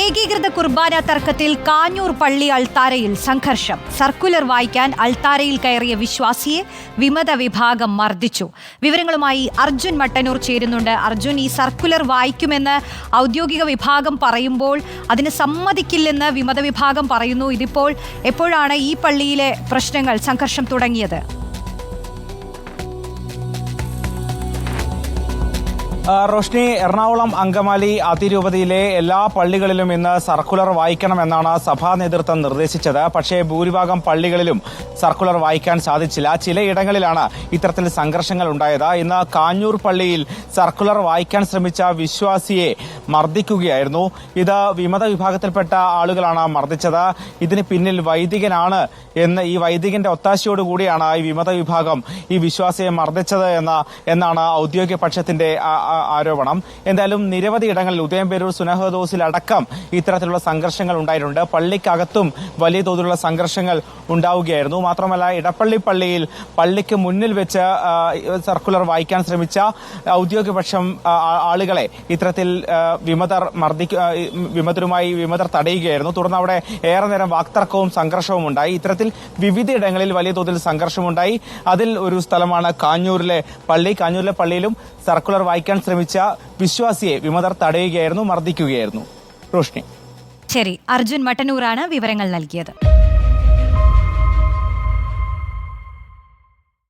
ഏകീകൃത കുർബാന തർക്കത്തിൽ കാഞ്ഞൂർ പള്ളി അൾത്താരയിൽ സംഘർഷം. സർക്കുലർ വായിക്കാൻ അൾത്താരയിൽ കയറിയ വിശ്വാസിയെ വിമത വിഭാഗം മർദ്ദിച്ചു. വിവരങ്ങളുമായി അർജുൻ മട്ടന്നൂർ ചേരുന്നുണ്ട്. അർജുൻ ഈ സർക്കുലർ വായിക്കുമെന്ന് ഔദ്യോഗിക വിഭാഗം പറയുമ്പോൾ അതിന് സമ്മതിക്കില്ലെന്ന് വിമത വിഭാഗം പറയുന്നു. ഇതിപ്പോൾ എപ്പോഴാണ് ഈ പള്ളിയിലെ പ്രശ്നങ്ങൾ സംഘർഷം തുടങ്ങിയത്? റോഷ്നി എറണാകുളം അങ്കമാലി അതിരൂപതയിലെ എല്ലാ പള്ളികളിലും ഇന്ന് സർക്കുലർ വായിക്കണമെന്നാണ് സഭാ നേതൃത്വം നിർദ്ദേശിച്ചത്. പക്ഷേ ഭൂരിഭാഗം പള്ളികളിലും സർക്കുലർ വായിക്കാൻ സാധിച്ചില്ല. ചിലയിടങ്ങളിലാണ് ഇത്തരത്തിൽ സംഘർഷങ്ങൾ ഉണ്ടായത്. ഇന്ന് കാഞ്ഞൂർ പള്ളിയിൽ സർക്കുലർ വായിക്കാൻ ശ്രമിച്ച വിശ്വാസിയെ മർദ്ദിക്കുകയായിരുന്നു. ഇത് വിമത വിഭാഗത്തിൽപ്പെട്ട ആളുകളാണ് മർദ്ദിച്ചത്. ഇതിന് പിന്നിൽ വൈദികനാണ് എന്ന് ഈ വൈദികന്റെ ഒത്താശയോടുകൂടിയാണ് ഈ വിമത വിഭാഗം ഈ വിശ്വാസിയെ മർദ്ദിച്ചത് എന്ന എന്നാണ് ഔദ്യോഗിക പക്ഷത്തിന്റെ ആരോപണം. എന്തായാലും നിരവധി ഇടങ്ങളിൽ ഉദയംപേരൂർ സുനഹദോസിൽ അടക്കം ഇത്തരത്തിലുള്ള സംഘർഷങ്ങൾ ഉണ്ടായിട്ടുണ്ട്. പള്ളിക്കകത്തും വലിയ തോതിലുള്ള സംഘർഷങ്ങൾ ഉണ്ടാവുകയായിരുന്നു. മാത്രമല്ല ഇടപ്പള്ളി പള്ളിയിൽ പള്ളിക്ക് മുന്നിൽ വെച്ച് സർക്കുലർ വായിക്കാൻ ശ്രമിച്ച ഔദ്യോഗിക പക്ഷം ആ, ആ- ആളുകളെ ഇത്തരത്തിൽ വിമതർ മർദ്ദിക്ക വിമതരുമായി വിമതർ തടയുകയായിരുന്നു. തുടർന്ന് അവിടെ ഏറെ നേരം വാക്തർക്കവും സംഘർഷവും ഉണ്ടായി. ഇത്തരത്തിൽ വിവിധയിടങ്ങളിൽ വലിയ തോതിൽ സംഘർഷമുണ്ടായി. അതിൽ ഒരു സ്ഥലമാണ് കാഞ്ഞൂരിലെ പള്ളി. കാഞ്ഞൂരിലെ പള്ളിയിലും സർക്കുലർ വായിക്കാൻ ശ്രമിച്ച വിശ്വാസിയെ വിമതർ തടയുകയായിരുന്നു മർദ്ദിക്കുകയായിരുന്നു. റോഷ്നി. ശരി അർജുൻ മട്ടന്നൂറാണ് വിവരങ്ങൾ നൽകിയത്.